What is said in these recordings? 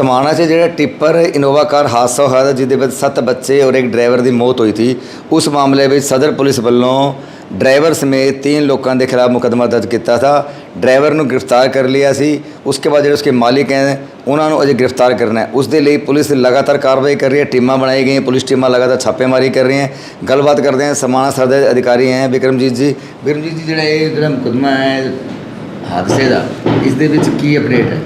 ਸਮਾਣਾ 'ਚ ਜਿਹੜਾ tipper Innova car ਹਾਦਸਾ ਹੋਇਆ था ਜਿਹਦੇ ਵਿੱਚ ਸੱਤ ਬੱਚੇ ਔਰ ਇੱਕ ਡਰਾਈਵਰ ਦੀ ਮੌਤ ਹੋਈ ਸੀ। ਉਸ ਮਾਮਲੇ ਵਿੱਚ ਸਦਰ ਪੁਲਿਸ ਵੱਲੋਂ ਡਰਾਈਵਰ ਸਮੇਤ ਤਿੰਨ ਲੋਕਾਂ ਦੇ ਖਿਲਾਫ ਮੁਕੱਦਮਾ ਦਰਜ ਕੀਤਾ था ਡਰਾਈਵਰ ਨੂੰ ਗ੍ਰਿਫਤਾਰ ਕਰ ਲਿਆ ਸੀ। ਉਸਕੇ ਬਾਅਦ ਜਿਹੜੇ ਉਸਕੇ ਮਾਲਿਕ ਹੈ, ਉਹਨਾਂ ਨੂੰ ਅਜੇ ਗ੍ਰਿਫਤਾਰ ਕਰਨਾ ਹੈ। ਉਸ ਦੇ ਲਈ ਪੁਲਿਸ ਲਗਾਤਾਰ ਕਾਰਵਾਈ ਕਰ ਰਹੀ ਹੈ, ਟੀਮਾਂ ਬਣਾਈ ਗਈਆਂ, ਪੁਲਿਸ ਟੀਮਾਂ ਲਗਾਤਾਰ ਛਾਪੇਮਾਰੀ ਕਰ ਰਹੀਆਂ ਗੱਲਬਾਤ ਕਰਦੇ ਹਾਂ, ਸਮਾਣਾ ਸਦਰ ਦੇ ਅਧਿਕਾਰੀ ਹੈ ਵਿਕਰਮਜੀਤ ਜੀ। ਵਿਕਰਮਜੀਤ ਜੀ, ਜਿਹੜਾ ਇਹ ਜਿਹੜਾ ਮੁਕੱਦਮਾ ਹੈ, ਹਾਦਸੇ ਦਾ ਇਸ ਦੇ ਵਿੱਚ ਕੀ ਅਪਡੇਟ ਹੈ?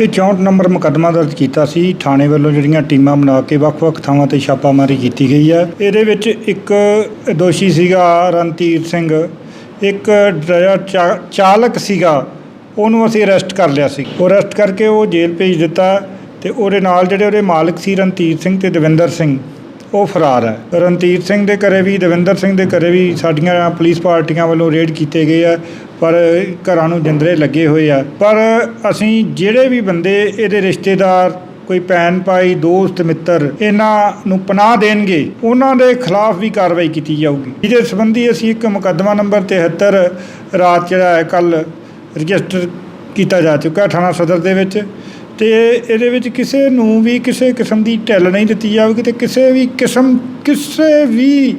ਇਹ 64 ਨੰਬਰ ਮੁਕੱਦਮਾ ਦਰਜ ਕੀਤਾ ਸੀ। ਥਾਣੇ ਵੱਲੋਂ ਜਿਹੜੀਆਂ ਟੀਮਾਂ ਬਣਾ ਕੇ ਵੱਖ-ਵੱਖ ਥਾਵਾਂ ਤੇ ਛਾਪਾਮਾਰੀ ਕੀਤੀ ਗਈ ਹੈ। ਇਹਦੇ ਵਿੱਚ ਇੱਕ ਦੋਸ਼ੀ ਸੀਗਾ ਰਣਧੀਰ ਸਿੰਘ। ਇੱਕ ਡਰਾਈਵਰ ਚਾ- ਚਾਲਕ ਸੀਗਾ। ਉਹਨੂੰ ਅਸੀਂ ਅਰੈਸਟ ਕਰ ਲਿਆ ਸੀ। ਉਹ ਅਰੈਸਟ ਕਰਕੇ ਉਹ ਜੇਲ੍ਹ ਭੇਜ ਦਿੱਤਾ ਤੇ ਉਹਦੇ ਨਾਲ ਜਿਹੜੇ ਉਹਦੇ ਮਾਲਕ ਸੀ ਰਣਧੀਰ ਸਿੰਘ ਤੇ ਦਵਿੰਦਰ ਸਿੰਘ। ਉਹ ਫਰਾਰ ਹੈ। ਰਣਧੀਰ ਸਿੰਘ ਦੇ ਘਰੇ ਵੀ, ਦਵਿੰਦਰ ਸਿੰਘ ਦੇ ਘਰੇ ਵੀ ਸਾਡੀਆਂ ਪੁਲਿਸ ਪਾਰਟੀਆਂ ਵੱਲੋਂ ਰੇਡ ਕੀਤੇ ਗਏ ਆ, ਪਰ ਘਰਾਂ ਨੂੰ ਜਿੰਦਰੇ ਲੱਗੇ ਹੋਏ ਆ। ਪਰ ਅਸੀਂ ਜਿਹੜੇ ਵੀ ਬੰਦੇ ਇਹਦੇ ਰਿਸ਼ਤੇਦਾਰ, ਕੋਈ ਭੈਣ ਭਾਈ, ਦੋਸਤ, ਮਿੱਤਰ, ਇਹਨਾਂ ਨੂੰ ਪਨਾਹ ਦੇਣਗੇ, ਉਹਨਾਂ ਦੇ ਖਿਲਾਫ ਵੀ ਕਾਰਵਾਈ ਕੀਤੀ ਜਾਊਗੀ। ਇਹਦੇ ਸੰਬੰਧੀ ਅਸੀਂ ਇੱਕ ਮੁਕੱਦਮਾ ਨੰਬਰ 73 ਰਾਤ ਜਿਹੜਾ ਹੈ ਕੱਲ ਰਜਿਸਟਰ ਕੀਤਾ ਜਾ ਚੁੱਕਾ ਥਾਣਾ ਸਦਰ ਦੇ ਵਿੱਚ। ਤੇ ਇਹਦੇ ਵਿੱਚ ਕਿਸੇ ਨੂੰ ਵੀ ਕਿਸੇ ਕਿਸਮ ਦੀ ਢਿੱਲ ਨਹੀਂ ਦਿੱਤੀ ਜਾਵੇਗੀ ਤੇ ਕਿਸੇ ਵੀ ਕਿਸਮ ਕਿਸੇ ਵੀ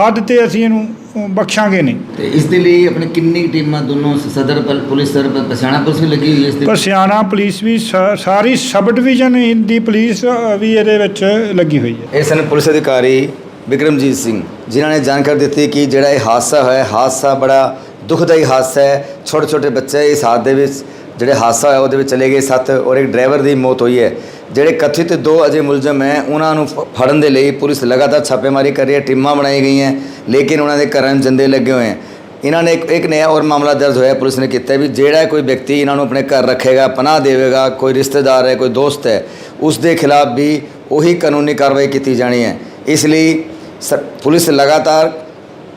ਹੱਦ ਤੇ ਅਸੀਂ ਇਹਨੂੰ ਬਖਸ਼ਾਂਗੇ ਨਹੀਂ। ਤੇ ਇਸ ਦੇ ਲਈ ਆਪਣੇ ਕਿੰਨੀ ਟੀਮਾਂ ਦੋਨੋਂ ਸਦਰ ਪੁਲ- ਪੁਲਿਸ ਸਦਰ ਪ- ਪਛਾਣਾ ਪੁਲਿਸ ਵੀ ਲੱਗੀ ਹੋਈ ਹੈ ਇਸ ਦੇ ਪਰ ਸਿਆਣਾ ਪੁਲਿਸ ਵੀ ਸਾਰੀ ਸਬ ਡਿਵੀਜ਼ਨ ਦੀ ਪੁਲਿਸ ਵੀ ਇਹਦੇ ਵਿੱਚ ਲੱਗੀ ਹੋਈ ਹੈ। ਇਹ ਸਨ ਪੁਲਿਸ ਅਧਿਕਾਰੀ ਵਿਕਰਮਜੀਤ ਸਿੰਘ ਜਿਨ੍ਹਾਂ ਨੇ ਜਾਣਕਾਰੀ ਦਿੱਤੀ ਕਿ ਜਿਹੜਾ ਇਹ ਹਾਦਸਾ ਹੋਇਆ ਹਾਦਸਾ ਬੜਾ ਦੁਖਦਾਈ ਹਾਦਸਾ ਹੈ। ਛੋਟੇ ਛੋਟੇ ਬੱਚੇ ਇਸ ਹਾਦਸੇ ਵਿੱਚ ਜਿਹੜੇ ਹਾਦਸਾ ਹੋਇਆ ਉਹਦੇ ਵਿੱਚ ਚਲੇ ਗਏ ਸੱਤ ਔਰ ਇੱਕ ਡਰਾਈਵਰ ਦੀ ਮੌਤ ਹੋਈ ਹੈ। ਜਿਹੜੇ ਕਥਿਤ ਦੋ ਅਜੇ ਮੁਲਜ਼ਮ ਹੈ, ਉਹਨਾਂ ਨੂੰ ਫ- ਫੜਨ ਦੇ ਲਈ ਪੁਲਿਸ ਲਗਾਤਾਰ ਛਾਪੇਮਾਰੀ ਕਰ ਰਹੀ ਹੈ, ਟੀਮਾਂ ਬਣਾਈ ਗਈਆਂ ਲੇਕਿਨ ਉਹਨਾਂ ਦੇ ਘਰਾਂ 'ਚ ਜੰਦੇ ਲੱਗੇ ਹੋਏ ਹੈ। ਇਹਨਾਂ ਨੇ ਇੱਕ ਨਿਆ ਨया ਔਰ ਮਾਮਲਾ ਦਰਜ ਹੋਇਆ, ਪੁਲਿਸ ਨੇ ਕੀਤਾ ਵੀ ਜਿਹੜਾ ਕੋਈ ਵਿਅਕਤੀ ਇਹਨਾਂ ਨੂੰ ਆਪਣੇ ਘਰ ਰੱਖੇਗਾ, ਪਨਾਹ ਦੇਵੇਗਾ, ਕੋਈ ਰਿਸ਼ਤੇਦਾਰ ਹੈ, ਕੋਈ ਦੋਸਤ ਹੈ, ਉਸ ਦੇ ਖਿਲਾਫ ਵੀ ਉਹੀ ਕਾਨੂੰਨੀ ਕਾਰਵਾਈ ਕੀਤੀ ਜਾਣੀ ਹੈ। ਇਸ ਲਈ ਸ- ਪੁਲਿਸ ਲਗਾਤਾਰ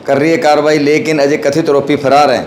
ਕਰ ਰਹੀ ਹੈ ਕਾਰਵਾਈ, ਲੇਕਿਨ ਅਜੇ ਕਥਿਤ ਆਰੋਪੀ ਫਰਾਰ ਹੈ।